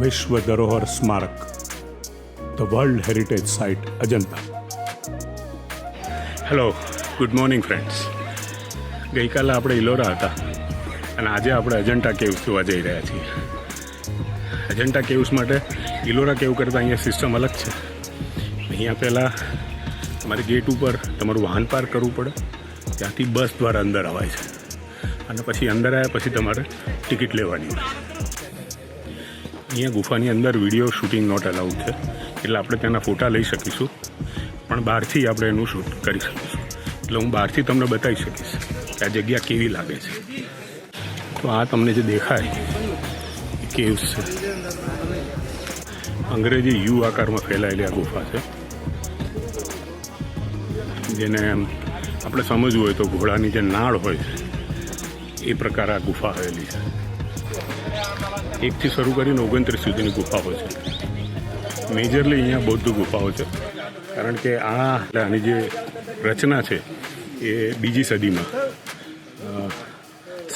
વિશ્વ ધરોહર સ્મારક. The world heritage site Ajanta hello good morning friends ગઈકાલે આપણે ઇલોરા હતા અને આજે આપણે અજંટા કેવ્સ જોવા જઈ રહ્યા છીએ. અજંટા કેવ્સ માટે ઇલોરા કેવ કરતાં? અહીંયા સિસ્ટમ અલગ છે. અહીંયા પહેલાં તમારે ગેટ ઉપર તમારું વાહન પાર્ક કરવું પડે. ત્યાંથી બસ દ્વારા અંદર અવાય છે. અને પછી અંદર આવ્યા પછી તમારે ટિકિટ લેવાની હોય અહીંયા ગુફાની અંદર વીડિયો શૂટિંગ નોટ અલાઉડ છે. એટલે આપણે તેના ફોટા લઈ શકીશું. પણ બહારથી આપણે એનું શૂટ કરી શકીશું. એટલે હું બહારથી તમને બતાવી શકીશ કે આ જગ્યા કેવી લાગે છે. તો આ તમને જે દેખાય કેવ્સ છે. અંગ્રેજી યુ આકારમાં ફેલાયેલી આ ગુફા છે. જેને આપણે સમજવું હોય તો ઘોડાની જે નાળ હોય છે, એ પ્રકાર આ ગુફા આવેલી છે. એકથી શરૂ કરીને ઓગણત્રીસ સુધીની ગુફાઓ છે. મેજરલી અહીંયા બૌદ્ધ ગુફાઓ છે. કારણ કે આ એટલે આની જે રચના છે, એ બીજી સદીમાં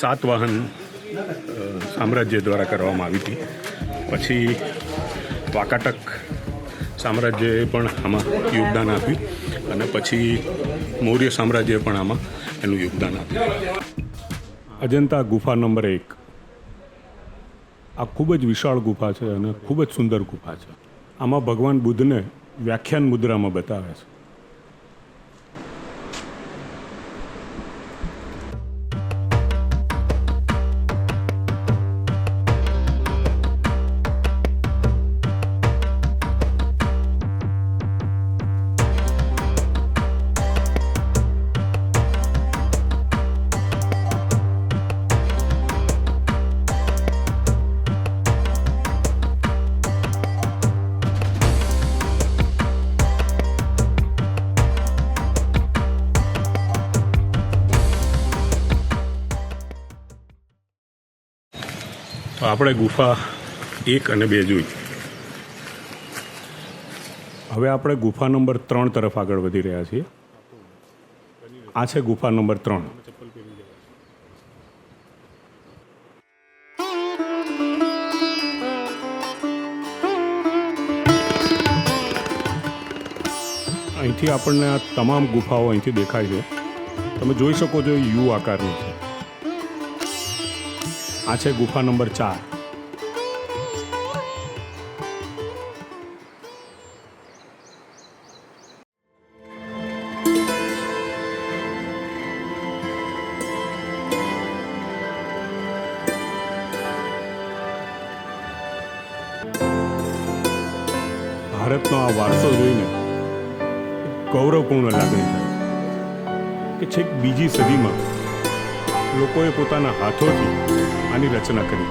સાતવાહન સામ્રાજ્ય દ્વારા કરવામાં આવી હતી. પછી વાકાટક સામ્રાજ્યએ પણ આમાં યોગદાન આપ્યું અને પછી મૌર્ય સામ્રાજ્યએ પણ આમાં એનું યોગદાન આપ્યું. અજંતા ગુફા નંબર એક. આ ખૂબ જ વિશાળ ગુફા છે અને ખૂબ જ સુંદર ગુફા છે. આમાં ભગવાન બુદ્ધને વ્યાખ્યાન મુદ્રામાં બતાવે છે. આપણે ગુફા એક અને બે જોઈ. હવે આપણે ગુફા નંબર ત્રણ તરફ આગળ વધી રહ્યા છીએ. આ છે ગુફા નંબર ત્રણ. અહીંથી આપણને આ તમામ ગુફાઓ અહીંથી દેખાય છે. તમે જોઈ શકો છો યુ આકારની છે. આ છે ગુફા નંબર ચાર. ભારતનો આ વારસો જોઈને ગૌરવપૂર્ણ લાગણી થાય કે છેક બીજી સદીમાં લોકોએ પોતાના હાથોથી આની રચના કરી.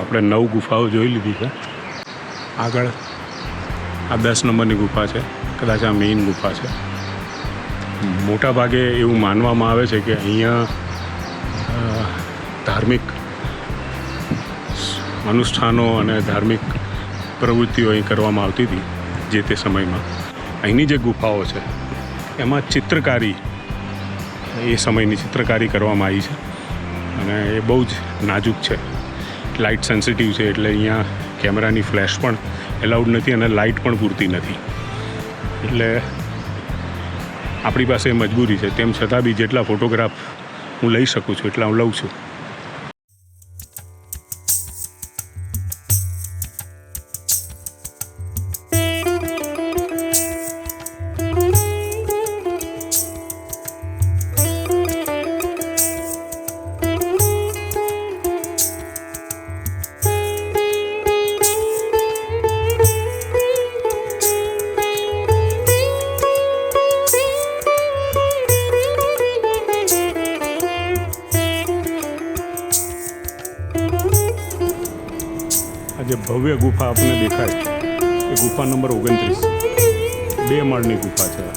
આપણે નવ ગુફાઓ જોઈ લીધી છે. આગળ આ દસ નંબરની ગુફા છે. કદાચ આ મેઇન ગુફા છે. મોટા ભાગે એવું માનવામાં આવે છે કે અહીંયા ધાર્મિક અનુષ્ઠાનો અને ધાર્મિક પ્રવૃત્તિઓ અહીં કરવામાં આવતી હતી જે તે સમયમાં. અહીંની જે ગુફાઓ છે, એમાં ચિત્રકારી, એ સમયની ચિત્રકારી કરવામાં આવી છે અને એ બહુ જ નાજુક છે. લાઇટ સેન્સિટિવ છે એટલે અહીંયા કેમેરાની ફ્લેશ પણ એલાઉડ નથી અને લાઇટ પણ પૂરતી નથી. એટલે આપણી પાસે મજબૂરી છે. તેમ છતાં બી જેટલા ફોટોગ્રાફ હું લઈ શકું છું, એટલા હું લઉં છું. જે ભવ્ય ગુફા આપણને દેખાય એ ગુફા નંબર ઓગણત્રીસ. બે માળની ગુફા છે.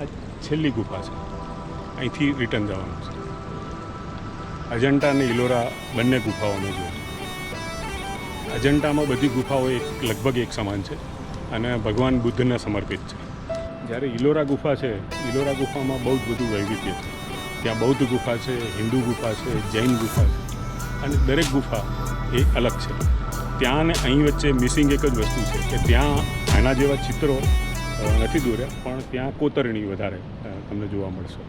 આ છેલ્લી ગુફા છે. અહીંથી રિટર્ન જવાનું છે. અજંટા અને ઇલોરા બંને ગુફાઓ અમે જોઈ અજંટામાં બધી ગુફાઓ એક લગભગ એક સમાન છે અને ભગવાન બુદ્ધને સમર્પિત છે. જ્યારે ઇલોરા ગુફા છે, ઇલોરા ગુફામાં બહુ જ બધું વૈવિધ્ય છે. ત્યાં બૌદ્ધ ગુફા છે, હિન્દુ ગુફા છે, જૈન ગુફા છે. અને દરેક ગુફા એ અલગ છે. ત્યાં અને અહીં વચ્ચે મિસિંગ એક જ વસ્તુ છે કે ત્યાં આના જેવા ચિત્રો નથી દોર્યા, પણ ત્યાં કોતરણી વધારે તમને જોવા મળશે.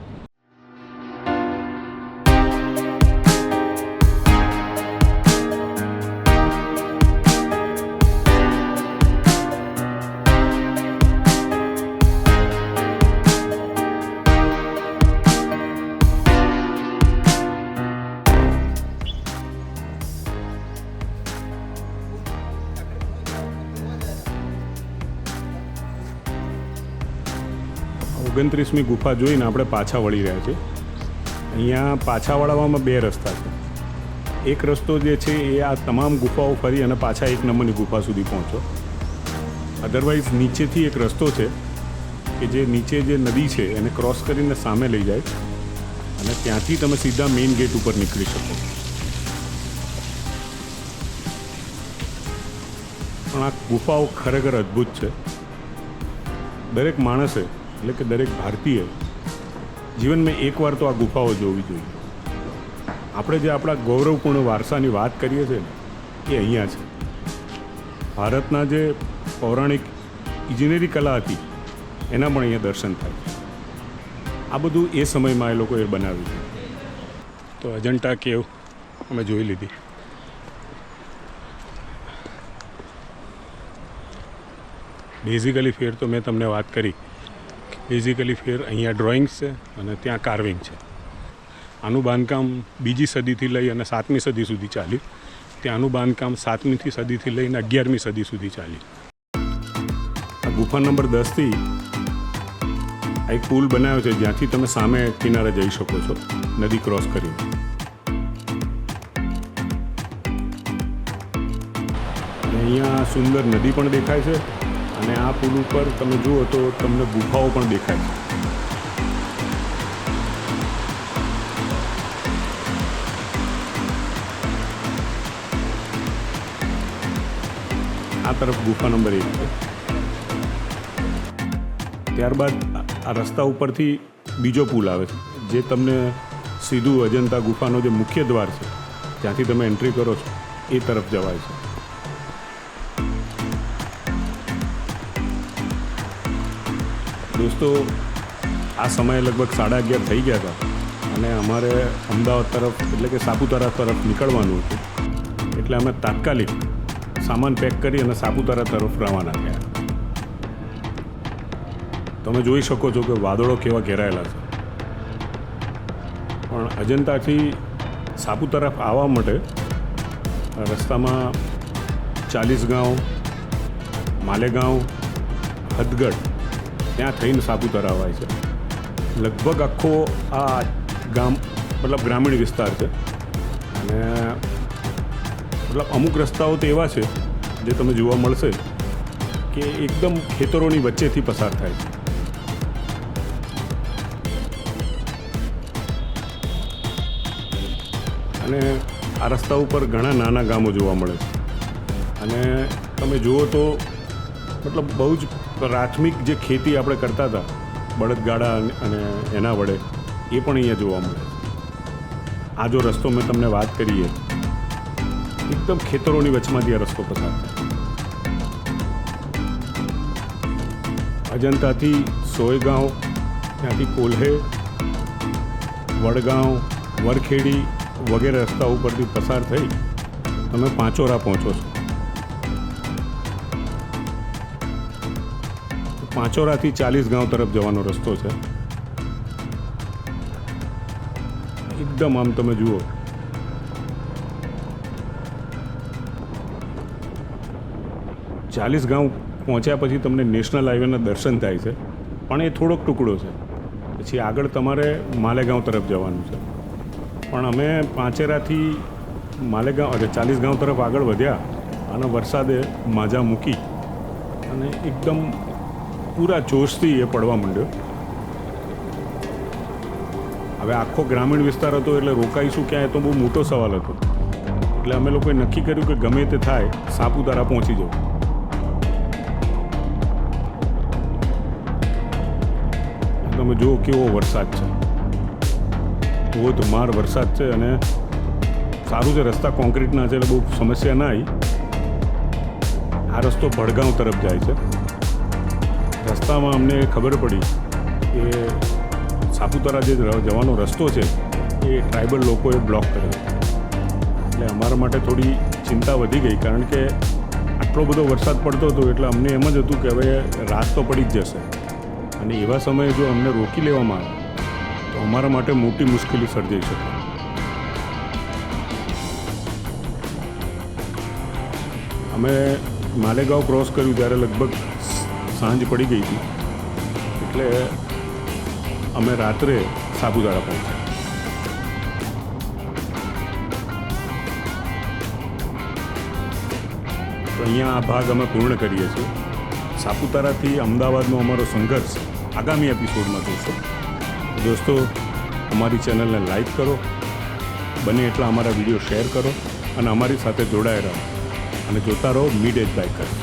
ઓગણત્રીસમી ગુફા જોઈને આપણે પાછા વળી રહ્યા છીએ. અહીંયા પાછા વળાવવામાં બે રસ્તા છે. એક રસ્તો જે છે એ આ તમામ ગુફાઓ ફરી અને પાછા એક નંબરની ગુફા સુધી પહોંચો. અધરવાઇઝ નીચેથી એક રસ્તો છે કે જે નીચે જે નદી છે એને ક્રોસ કરીને સામે લઈ જાય અને ત્યાંથી તમે સીધા મેઇન ગેટ ઉપર નીકળી શકો. પણ આ ગુફાઓ ખરેખર અદ્ભુત છે. દરેક માણસે એટલે કે દરેક ભારતીય જીવનમાં એકવાર તો આ ગુફાઓ જોવી જોઈએ. આપણે જે આપણા ગૌરવપૂર્ણ વારસાની વાત કરીએ છીએ ને, એ અહીંયા છે. ભારતના જે પૌરાણિક ઇજનેરી કલા હતી, એના પણ અહીંયા દર્શન થાય છે. આ બધું એ સમયમાં એ લોકોએ બનાવ્યું તો અજંટા કેવ અમે જોઈ લીધી. બેઝિકલી ફેર તો મેં તમને વાત કરી. બેઝિકલી ફેર અહીંયા ડ્રોઈંગ્સ છે અને ત્યાં કાર્વિંગ છે. આનું બાંધકામ બીજી સદીથી લઈ અને સાતમી સદી સુધી ચાલ્યું. ત્યાંનું બાંધકામ સાતમીથી સદીથી લઈને અગિયારમી સદી સુધી ચાલ્યું. ગુફા નંબર દસથી આ એક પુલ બનાવ્યો છે જ્યાંથી તમે સામે કિનારે જઈ શકો છો, નદી ક્રોસ કરીને. અહીંયા સુંદર નદી પણ દેખાય છે. અને આ પુલ ઉપર તમે જુઓ તો તમને ગુફાઓ પણ દેખાય. આ તરફ ગુફા નંબર એક ત્યારબાદ આ રસ્તા ઉપરથી બીજો પુલ આવે છે, જે તમને સીધું અજંતા ગુફાનો જે મુખ્ય દ્વાર છે, જ્યાંથી તમે એન્ટ્રી કરો છો, એ તરફ જવાય છે. દોસ્તો, આ સમયે લગભગ સાડા અગિયાર થઈ ગયા હતા અને અમારે અમદાવાદ તરફ, એટલે કે સાપુતારા તરફ નીકળવાનું હતું. એટલે અમે તાત્કાલિક સામાન પેક કરી અને સાપુતારા તરફ રવાના થયા. તમે જોઈ શકો છો કે વાદળો કેવા ઘેરાયેલા છે. પણ અજંતાથી સાપુતારા આવવા માટે રસ્તામાં ચાલીસગાંવ માલેગાંવ, હદગઢ ત્યાં થઈને સાપુતારા આવે છે. લગભગ આખો આ ગામ, મતલબ ગ્રામીણ વિસ્તાર છે. અને મતલબ અમુક રસ્તાઓ તો એવા છે, જે તમે જોવા મળશે, કે એકદમ ખેતરોની વચ્ચેથી પસાર થાય છે. અને આ રસ્તા ઉપર ઘણા નાના ગામો જોવા મળે છે. અને તમે જુઓ તો મતલબ બહુ જ પ્રાથમિક જે ખેતી આપણે કરતા હતા, બળદગાડા અને- એના વડે, એ પણ અહીંયા જોવા મળે આ જો રસ્તો મેં તમને વાત કરીએ એકદમ ખેતરોની વચમાંથી આ રસ્તો પસાર થાય. અજંતાથી સોયગાંવ, ત્યાંથી કોલ્હે, વડગાંવ, વરખેડી વગેરે રસ્તા ઉપરથી પસાર થઈ, તમે પાંચોરા પહોંચો છો. પાંચોરાથી ચાલીસ ગાંવ તરફ જવાનો રસ્તો છે. એકદમ આમ તમે જુઓ. ચાલીસ ગાંવ પહોંચ્યા પછી તમને નેશનલ હાઈવેના દર્શન થાય છે, પણ એ થોડોક ટુકડો છે. પછી આગળ તમારે માલેગાંવ તરફ જવાનું છે. પણ અમે પાંચેરાથી માલેગાંવ, અરે ચાલીસ ગાંવ તરફ આગળ વધ્યા અને વરસાદે માજા મૂકી અને એકદમ પૂરા જોશથી એ પડવા માંડ્યો. હવે આખો ગ્રામીણ વિસ્તાર હતો એટલે રોકાઈશું ક્યાં એ તો બહુ મોટો સવાલ હતો. એટલે અમે લોકોએ નક્કી કર્યું કે ગમે તે થાય, સાપુતારા પહોંચી જવું. તમે જુઓ કેવો વરસાદ છે. ધોધમાર વરસાદ છે અને સારું છે, રસ્તા કોન્ક્રીટના છે એટલે બહુ સમસ્યા ના આવી. આ રસ્તો ભડગાંવ તરફ જાય છે. રસ્તામાં અમને ખબર પડી કે સાપુતારા જે જવાનો રસ્તો છે, એ ટ્રાઇબલ લોકોએ બ્લોક કર્યો. એટલે અમારા માટે થોડી ચિંતા વધી ગઈ, કારણ કે આટલો બધો વરસાદ પડતો હતો, એટલે અમને એમ જ હતું કે હવે રાત તો પડી જ જશે. અને એવા સમયે જો અમને રોકી લેવામાં આવે, તો અમારા માટે મોટી મુશ્કેલી સર્જાઈ શકે. અમે માલેગાંવ ક્રોસ કર્યું ત્યારે લગભગ સાંજ પડી ગઈ હતી. એટલે અમે રાત્રે સાપુતારા પહોંચ્યા. તો અહીંયા આ ભાગ અમે પૂર્ણ કરીએ છીએ. સાપુતારાથી અમદાવાદનો અમારો સંઘર્ષ આગામી એપિસોડમાં જોશો. દોસ્તો, અમારી ચેનલને લાઈક કરો, બને એટલા અમારા વીડિયો શેર કરો અને અમારી સાથે જોડાયેલા રહો અને જોતા રહો મિડ એજ બાઇકર્સ